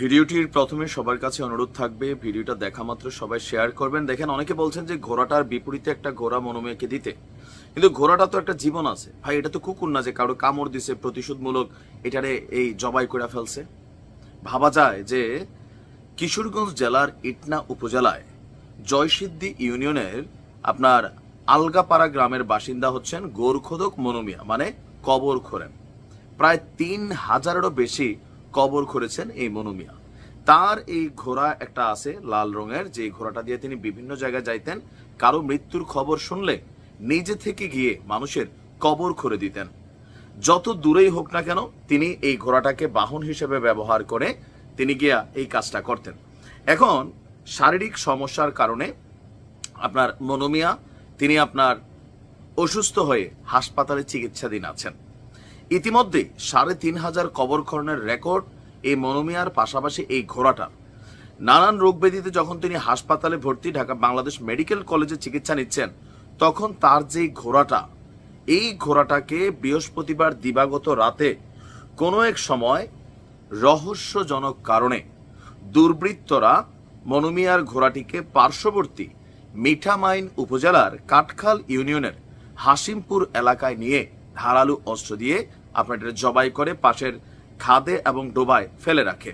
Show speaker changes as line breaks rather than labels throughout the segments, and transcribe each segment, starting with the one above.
ভিডিওটির প্রথমে সবার কাছে অনুরোধ থাকবে, ভিডিওটা দেখা মাত্র সবাই শেয়ার করবেন। দেখেন, অনেকে বলছেন যে ঘোড়াটার বিপরীতে একটা ঘোড়া মনোমেয়কে দিতে। কিন্তু ঘোড়াটা তো একটা জীবন আছে। ভাই, এটা তো কুকুর না যে কারও কামড় দিছে, প্রতিশোধমূলক এটারে এই জবাই করে ফেলছে। ভাবা যায় যে কিশোরগঞ্জ জেলার ইটনা উপজেলায় জয়সিদ্ধি ইউনিয়নের আপনার আলগাপাড়া গ্রামের বাসিন্দা হচ্ছেন গোরখোদক মনোমিয়া মানে কবর খোরেন। প্রায় তিন হাজারেরও বেশি কবর করেছেন এই মনুমিয়া। তার এই ঘোড়া একটা আছে লাল রঙের যে ঘোড়াটা দিয়ে তিনি বিভিন্ন জায়গায় যাইতেন। কারও মৃত্যুর খবর শুনলে নিজে থেকে গিয়ে মানুষের কবর করে দিতেন। যত দূরেই হোক না কেন তিনি এই ঘোড়াটাকে বাহন হিসেবে ব্যবহার করে তিনি গিয়া এই কাজটা করতেন। এখন শারীরিক সমস্যার কারণে আপনার মনোমিয়া, তিনি আপনার অসুস্থ হয়ে হাসপাতালে চিকিৎসাধীন আছেন। ইতিমধ্যে সাড়ে তিন হাজার কবর খননের রেকর্ড এই মনোমিয়ার পাশাপাশি এই ঘোড়াটার। নানান রোগ ব্যাধিতে যখন তিনি হাসপাতালে ভর্তি ঢাকা বাংলাদেশ মেডিকেল কলেজে চিকিৎসা নিচ্ছেন, তখন তার যে ঘোড়াটা, এই ঘোড়াটাকে বৃহস্পতিবার দিবাগত রাতে কোনো এক সময় রহস্যজনক কারণে দুর্বৃত্তরা মনোমিয়ার ঘোড়াটিকে পার্শ্ববর্তী মিঠামাইন উপজেলার কাটখাল ইউনিয়নের হাসিমপুর এলাকায় নিয়ে ধারালু অস্ত্র দিয়ে আপনাদের জবাই করে পাশের খাদে এবং ডোবায় ফেলে রাখে।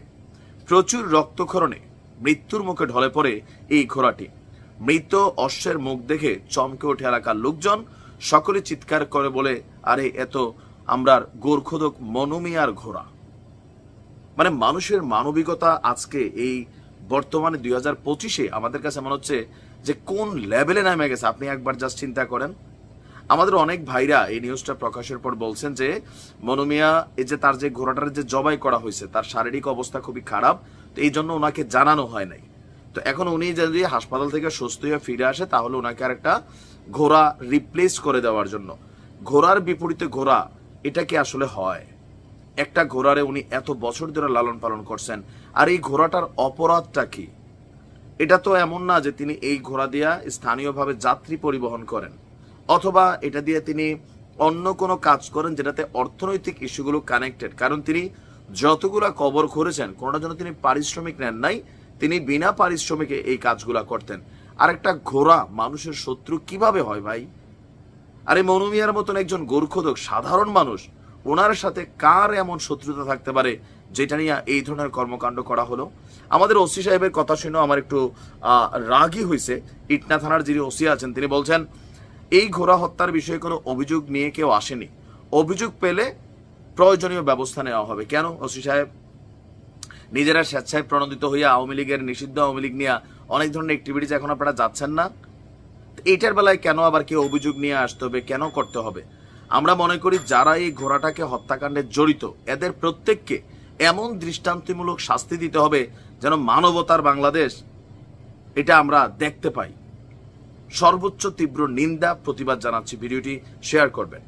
প্রচুর রক্তক্ষরণে মৃত্যুর মুখে ঢলে পড়ে এই ঘোড়াটি। মৃত অশ্বের মুখ দেখে চমকে ওঠে এলাকার লোকজন, সকলে চিৎকার করে বলে, আরে এত আমরার গোরখোদক মনোমিয়ার ঘোড়া। মানে মানুষের মানবিকতা আজকে এই বর্তমানে দুই হাজার পঁচিশে আমাদের কাছে মনে হচ্ছে যে কোন লেভেলে নামে গেছে? আপনি একবার জাস্ট চিন্তা করেন। আমাদের অনেক ভাইরা এই নিউজটা প্রকাশের পর বলছেন যে মনোমিয়া এই যে তার যে ঘোড়াটার যে জবাই করা হয়েছে, তার শারীরিক অবস্থা খুবই খারাপ, তো এই জন্য ওনাকে জানানো হয় নাই। তো এখন উনি যদি হাসপাতাল থেকে সুস্থ হয়ে ফিরে আসে, তাহলে ওনাকে আর একটা ঘোড়া রিপ্লেস করে দেওয়ার জন্য। ঘোড়ার বিপরীতে ঘোড়া, এটা কি আসলে হয়? একটা ঘোড়ারে উনি এত বছর ধরে লালন পালন করছেন, আর এই ঘোড়াটার অপরাধটা কি? এটা তো এমন না যে তিনি এই ঘোড়া দিয়া স্থানীয়ভাবে যাত্রী পরিবহন করেন। অথবা এটা দিয়ে তিনি অন্য কোনো কাজ করেন যেটাতে অর্থনৈতিক ইস্যুগুলো কানেক্টেড। কারণ তিনি যতগুলা কবর করেছেন কোনোটার জন্য তিনি পারিশ্রমিক নেন নাই, তিনি বিনা পারিশ্রমিকে এই কাজগুলা করতেন। আর একটা ঘোড়া মানুষের শত্রু কীভাবে হয় ভাই? আরে মনুমিয়ার মতন একজন গোর্খোদক, সাধারণ মানুষ, ওনার সাথে কার এমন শত্রুতা থাকতে পারে যেটা নিয়ে এই ধরনের কর্মকাণ্ড করা হলো? আমাদের ওসি সাহেবের কথা শুনে আমার একটু রাগই হয়েছে ইটনা থানার যিনি ওসি আছেন, তিনি বলছেন এই ঘোড়া হত্যার বিষয়ে কোনো অভিযোগ নিয়ে কেউ আসেনি। অভিযোগ পেলে প্রয়োজনীয় ব্যবস্থা নেওয়া হবে। কেন? ওসি সাহেব নিজেরা স্বেচ্ছায় প্রণোদিত হইয়া আওয়ামী লীগের নিষিদ্ধ আওয়ামী লীগ নিয়ে অনেক ধরনের অ্যাক্টিভিটিস এখন আপনারা যাচ্ছেন না। এটার বেলায় কেন আবার কেউ অভিযোগ নিয়ে আসতে হবে? কেন করতে হবে? আমরা মনে করি যারা এই ঘোড়াটাকে হত্যাকাণ্ডে জড়িত, এদের প্রত্যেককে এমন দৃষ্টান্তমূলক শাস্তি দিতে হবে যেন মানবতার বাংলাদেশ এটা আমরা দেখতে পাই। সর্বোচ্চ তীব্র নিন্দা প্রতিবাদ জানাচ্ছি। ভিডিওটি শেয়ার করবেন।